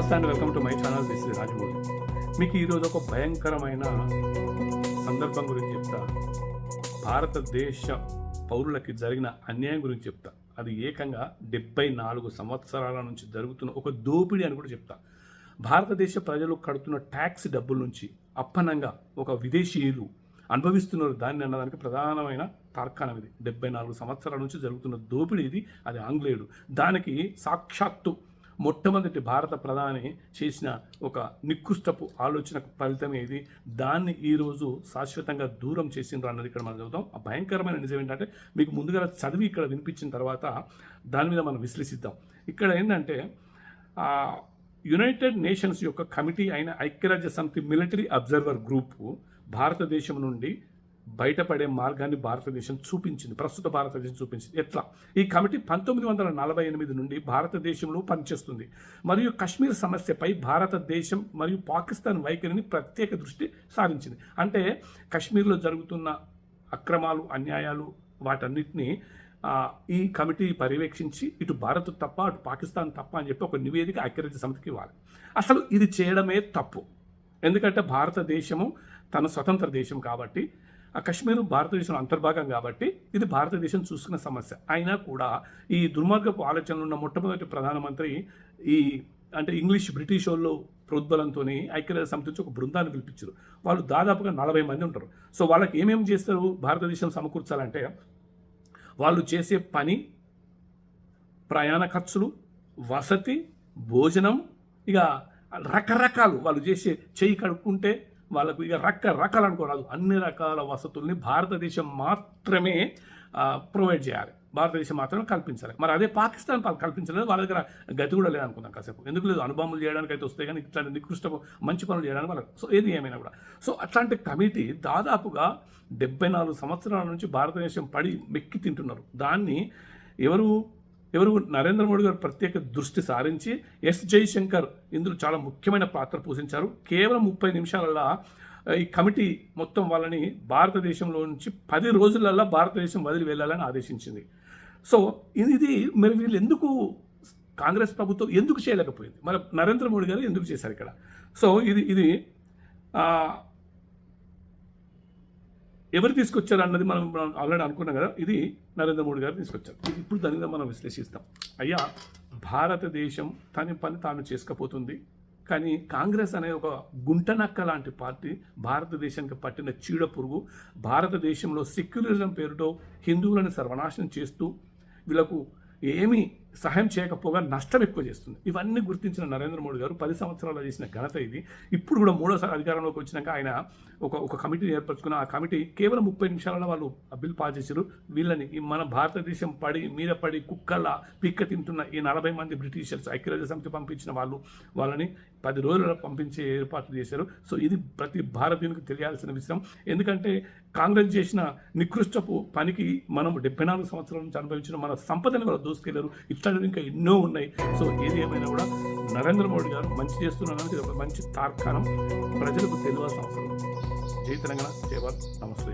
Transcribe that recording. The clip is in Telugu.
నమస్తే and welcome to my channel. This is Rajamouli. మీకు ఈరోజు ఒక భయంకరమైన సందర్భం గురించి చెప్తా. భారతదేశ పౌరులకి జరిగిన అన్యాయం గురించి చెప్తా. అది ఏకంగా డెబ్బై నాలుగు సంవత్సరాల నుంచి జరుగుతున్న ఒక దోపిడీ అని కూడా చెప్తా. భారతదేశ ప్రజలు కడుతున్న ట్యాక్స్ డబ్బుల నుంచి అప్పనంగా ఒక విదేశీయులు అనుభవిస్తున్నారు. దాన్ని అన్నదానికి ప్రధానమైన తార్కాణం ఇది. డెబ్బై నాలుగు సంవత్సరాల నుంచి జరుగుతున్న దోపిడీ ఇది. అది ఆంగ్లేయుడు. దానికి సాక్షాత్తు మొట్టమొదటి భారత ప్రధాని చేసిన ఒక నికృష్టపు ఆలోచన ఫలితం ఇది. దాన్ని ఈరోజు శాశ్వతంగా దూరం చేసిండ్రు అన్నది ఇక్కడ మనం చదువుతాం. ఆ భయంకరమైన నిజం ఏంటంటే మీకు ముందుగా చదివి ఇక్కడ వినిపించిన తర్వాత దాని మీద మనం విశ్లేషిద్దాం. ఇక్కడ ఏంటంటే యునైటెడ్ నేషన్స్ యొక్క కమిటీ అయిన ఐక్యరాజ్య సమితి మిలిటరీ అబ్జర్వర్ గ్రూపు భారతదేశం నుండి బయటపడే మార్గాన్ని భారతదేశం చూపించింది ప్రస్తుత భారతదేశం చూపించింది. ఎట్లా? ఈ కమిటీ పంతొమ్మిది వందల నలభై ఎనిమిది నుండి భారతదేశంలో పనిచేస్తుంది. మరియు కశ్మీర్ సమస్యపై భారతదేశం మరియు పాకిస్తాన్ వైఖరిని ప్రత్యేక దృష్టి సారించింది. అంటే కశ్మీర్లో జరుగుతున్న అక్రమాలు అన్యాయాలు వాటన్నిటిని ఈ కమిటీ పర్యవేక్షించి ఇటు భారత్ తప్ప అటు పాకిస్తాన్ తప్ప అని చెప్పి ఒక నివేదిక ఐక్యరాజ్య సమితికి ఇవ్వాలి. అసలు ఇది చేయడమే తప్పు. ఎందుకంటే భారతదేశము తన స్వతంత్ర దేశం కాబట్టి ఆ కశ్మీర్ భారతదేశం అంతర్భాగం కాబట్టి ఇది భారతదేశం చూసుకున్న సమస్య. అయినా కూడా ఈ దుర్మార్గపు ఆలోచనలు ఉన్న మొట్టమొదటి ప్రధానమంత్రి ఈ అంటే ఇంగ్లీష్ బ్రిటిష్ వాళ్ళు ప్రోద్బలంతో ఐక్యరాజ్య సమితి నుంచి ఒక బృందాన్ని పిలిపించారు. వాళ్ళు దాదాపుగా నలభై మంది ఉంటారు. సో వాళ్ళకి ఏమేమి చేస్తారు? భారతదేశం సమకూర్చాలంటే వాళ్ళు చేసే పని ప్రయాణ ఖర్చులు వసతి భోజనం ఇక రకరకాలు వాళ్ళు చేసే చేయి కడుక్కుంటే వాళ్ళకు ఇక రకరకాలు అనుకోరాదు. అన్ని రకాల వసతుల్ని భారతదేశం మాత్రమే ప్రొవైడ్ చేయాలి. భారతదేశం మాత్రమే కల్పించాలి. మరి అదే పాకిస్తాన్ కల్పించలేదు. వాళ్ళ దగ్గర గతి కూడా లేదనుకుందాం కాసేపు. ఎందుకు లేదు? అనుభవములు చేయడానికి అయితే వస్తాయి కానీ ఇట్లాంటి నికృష్ట మంచి పనులు చేయడానికి వాళ్ళకి సో ఏది ఏమైనా కూడా. సో అట్లాంటి కమిటీ దాదాపుగా డెబ్బై నాలుగు సంవత్సరాల నుంచి భారతదేశం పడి మెక్కి తింటున్నారు. దాన్ని ఎవరు ఎవరు? నరేంద్ర మోడీ గారు ప్రత్యేక దృష్టి సారించి ఎస్ జయశంకర్ ఇందులో చాలా ముఖ్యమైన పాత్ర పోషించారు. కేవలం ముప్పై నిమిషాలలో ఈ కమిటీ మొత్తం వాళ్ళని భారతదేశంలో నుంచి పది రోజులల్లో భారతదేశం వదిలి వెళ్ళాలని ఆదేశించింది. సో ఇది మరి వీళ్ళు ఎందుకు కాంగ్రెస్ ప్రభుత్వం ఎందుకు చేయలేకపోయింది? మరి నరేంద్ర మోడీ గారు ఎందుకు చేశారు ఇక్కడ? సో ఇది ఇది ఎవరు తీసుకొచ్చారు అన్నది మనం మనం ఆల్రెడీ అనుకున్నాం కదా. ఇది నరేంద్ర మోడీ గారు తీసుకొచ్చారు. ఇప్పుడు దాని మీద మనం విశ్లేషిస్తాం. అయ్యా భారతదేశం తన పని తాను చేసుకపోతుంది. కానీ కాంగ్రెస్ అనే ఒక గుంటనక్క లాంటి పార్టీ భారతదేశానికి పట్టిన చీడ పురుగు భారతదేశంలో సెక్యులరిజం పేరుతో హిందువులను సర్వనాశనం చేస్తూ వీళ్ళకు ఏమీ సహాయం చేయకపోగా నష్టం ఎక్కువ చేస్తుంది. ఇవన్నీ గుర్తించిన నరేంద్ర మోడీ గారు పది సంవత్సరాలు చేసిన ఘనత ఇది. ఇప్పుడు కూడా మూడోసారి అధికారంలోకి వచ్చినాక ఆయన ఒక ఒక కమిటీని ఏర్పరచుకున్న ఆ కమిటీ కేవలం ముప్పై నిమిషాలలో వాళ్ళు ఆ బిల్ పాస్ చేశారు వీళ్ళని మన భారతదేశం పడి మీద పడి కుక్కల పిక్క తింటున్న ఈ నలభై మంది బ్రిటిషర్స్ ఐక్యరాజ్య సమితి పంపించిన వాళ్ళు వాళ్ళని పది రోజులలో పంపించే ఏర్పాట్లు చేశారు. సో ఇది ప్రతి భారతీయునికి తెలియాల్సిన విషయం. ఎందుకంటే కాంగ్రెస్ చేసిన నికృష్టపు పనికి మనం డెబ్బై నాలుగు సంవత్సరాల నుంచి అనుభవించిన మన సంపదను కూడా దోసుకెళ్ళారు. ఇట్లాంటివి ఇంకా ఎన్నో ఉన్నాయి. సో ఏది ఏమైనా కూడా నరేంద్ర మోడీ గారు మంచి చేస్తున్నారని ఇది ఒక మంచి తార్కాణం. ప్రజలకు తెలియాల్సిన అవసరం. జై తెలంగాణ. జై నమస్తే.